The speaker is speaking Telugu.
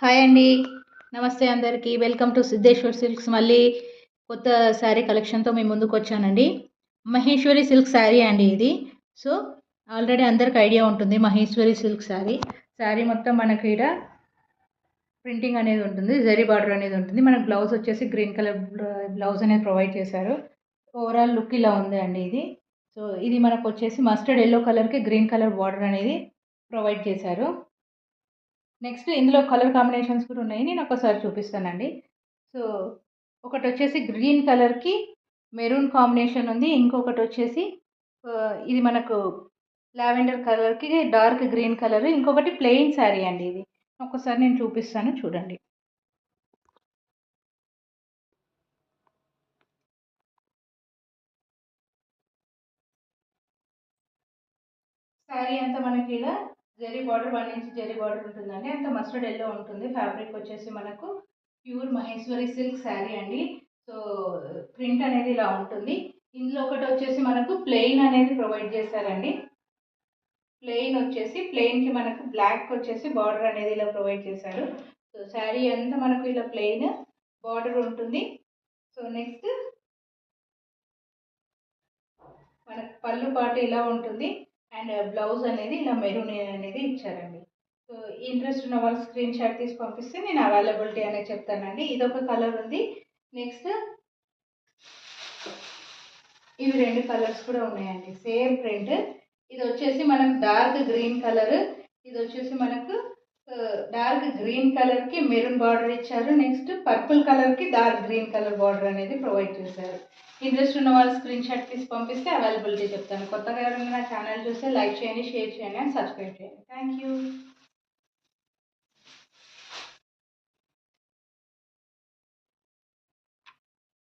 హాయ్ అండి. నమస్తే అందరికీ. వెల్కమ్ టు సిద్ధేశ్వర్ సిల్క్స్ మళ్ళీ కొత్త శారీ కలెక్షన్తో మేము ముందుకు వచ్చానండి. మహేశ్వరి సిల్క్ శారీ అండి ఇది. సో ఆల్రెడీ అందరికి ఐడియా ఉంటుంది మహేశ్వరి సిల్క్ శారీ. శారీ మొత్తం మనకి ఇక్కడ ప్రింటింగ్ అనేది ఉంటుంది జరీ బార్డర్ అనేది ఉంటుంది. మనకు బ్లౌజ్ వచ్చేసి గ్రీన్ కలర్ బ్లౌజ్ అనేది ప్రొవైడ్ చేశారు. ఓవరాల్ లుక్ ఇలా ఉంది అండి ఇది. సో ఇది మనకు వచ్చేసి మస్టర్డ్ ఎల్లో కలర్కి గ్రీన్ కలర్ బార్డర్ అనేది ప్రొవైడ్ చేశారు. నెక్స్ట్ ఇందులో కలర్ కాంబినేషన్స్ కూడా ఉన్నాయి. నేను ఒకసారి చూపిస్తానండి. సో ఒకటి వచ్చేసి గ్రీన్ కలర్కి మెరూన్ కాంబినేషన్ ఉంది. ఇంకొకటి వచ్చేసి ఇది మనకు లావెండర్ కలర్కి డార్క్ గ్రీన్ కలర్. ఇంకొకటి ప్లెయిన్ శారీ అండి ఇది. ఒకసారి నేను చూపిస్తాను. చూడండి. శారీ అంతా మనకి ఇలా zari border one inch zari border ఉంటుందండి. అంత మస్టర్డ్ ఎల్లో ఉంటుంది. ఫ్యాబ్రిక్ వచ్చేసి మనకు ప్యూర్ మహేశ్వరి సిల్క్ శారీ అండి. సో ప్రింట్ అనేది ఇలా ఉంటుంది. ఇందులో ఒకటి వచ్చేసి మనకు ప్లెయిన్ అనేది ప్రొవైడ్ చేశారండి. ప్లెయిన్ వచ్చేసి ప్లెయిన్కి మనకు బ్లాక్ వచ్చేసి బార్డర్ అనేది ఇలా ప్రొవైడ్ చేశారు. సో శారీ అంతా మనకు ఇలా ప్లెయిన్ బార్డర్ ఉంటుంది. సో నెక్స్ట్ మనకు పళ్ళు పాటు ఇలా ఉంటుంది. అండ్ బ్లౌజ్ అనేది ఇలా మెరూన్ అనేది ఇచ్చారండి. సో ఇంట్రెస్ట్ ఉన్న వాళ్ళు స్క్రీన్ షాట్ తీసి పంపిస్తే నేను అవైలబిలిటీ అనేది చెప్తానండి. ఇదొక కలర్ ఉంది. నెక్స్ట్ ఇవి రెండు కలర్స్ కూడా ఉన్నాయండి. Same print. ఇది వచ్చేసి మనకు డార్క్ గ్రీన్ కలర్. ఇది వచ్చేసి మనకు డార్క్ గ్రీన్ కలర్కి మెరూన్ బార్డర్ ఇచ్చారు. నెక్స్ట్ పర్పుల్ కలర్కి డార్క్ గ్రీన్ కలర్ బార్డర్ అనేది ప్రొవైడ్ చేశారు. ఇంట్రెస్ట్ ఉన్న వాళ్ళు స్క్రీన్ షాట్ తీసి పంపిస్తే అవైలబిలిటీ చెప్తాను. కొత్తగా ఎవరైనా నా ఛానల్ చూస్తే లైక్ చేయండి షేర్ చేయండి అండ్ సబ్స్క్రైబ్ చేయండి. Thank you